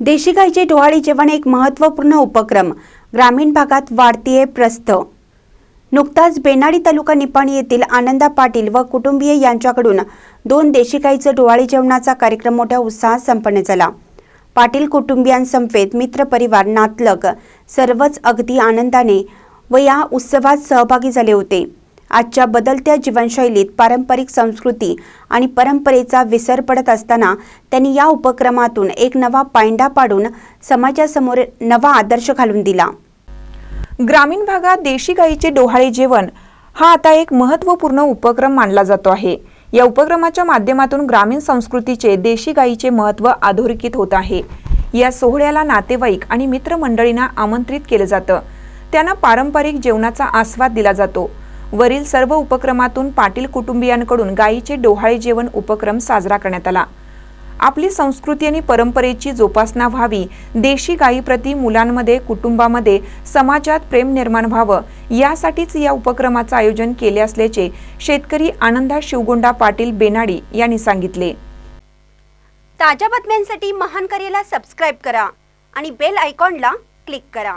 देशी गाईचे डोहाळी जेवण एक महत्त्वपूर्ण उपक्रम. ग्रामीण भागात वाढतीये प्रस्थ नुकताच बेनाडी तालुका निपाणी येथील आनंदा पाटील व कुटुंबीय यांच्याकडून दोन देशी गाईचं डोहाळी जेवणाचा कार्यक्रम मोठ्या उत्साहात संपन्न झाला. पाटील कुटुंबियांसमवेत मित्रपरिवार नातलग सर्वच अगदी आनंदाने व या उत्सवात सहभागी झाले होते. आजच्या बदलत्या जीवनशैलीत पारंपरिक संस्कृती आणि परंपरेचा विसर पडत असताना त्यांनी या उपक्रमातून एक नवा पायंडा पाडून समाजासमोर नवा आदर्श घालून दिला. ग्रामीण भागात देशी गाईचे डोहाळे जेवण हा आता एक महत्त्वपूर्ण उपक्रम मानला जातो आहे. या उपक्रमाच्या माध्यमातून ग्रामीण संस्कृतीचे देशी गाईचे महत्त्व अधोरेखित होत आहे. या सोहळ्याला नातेवाईक आणि मित्रमंडळींना आमंत्रित केलं जातं. त्यांना पारंपरिक जेवणाचा आस्वाद दिला जातो. वरील सर्व उपक्रमातून पाटील कुटुंबियांकडून गायीचे डोहाळे जेवण उपक्रम साजरा करण्यात आला. आपली संस्कृती आणि परंपरेची जोपासना व्हावी देशी गायीप्रती मुलांमध्ये कुटुंबामध्ये समाजात प्रेम निर्माण व्हावं यासाठीच या उपक्रमाचं आयोजन केले असल्याचे शेतकरी आनंदा शिवगोंडा पाटील बेनाडी यांनी सांगितले. ताज्या बातम्यांसाठी महान करेला सबस्क्राईब करा आणि बेल आयकॉनला क्लिक करा.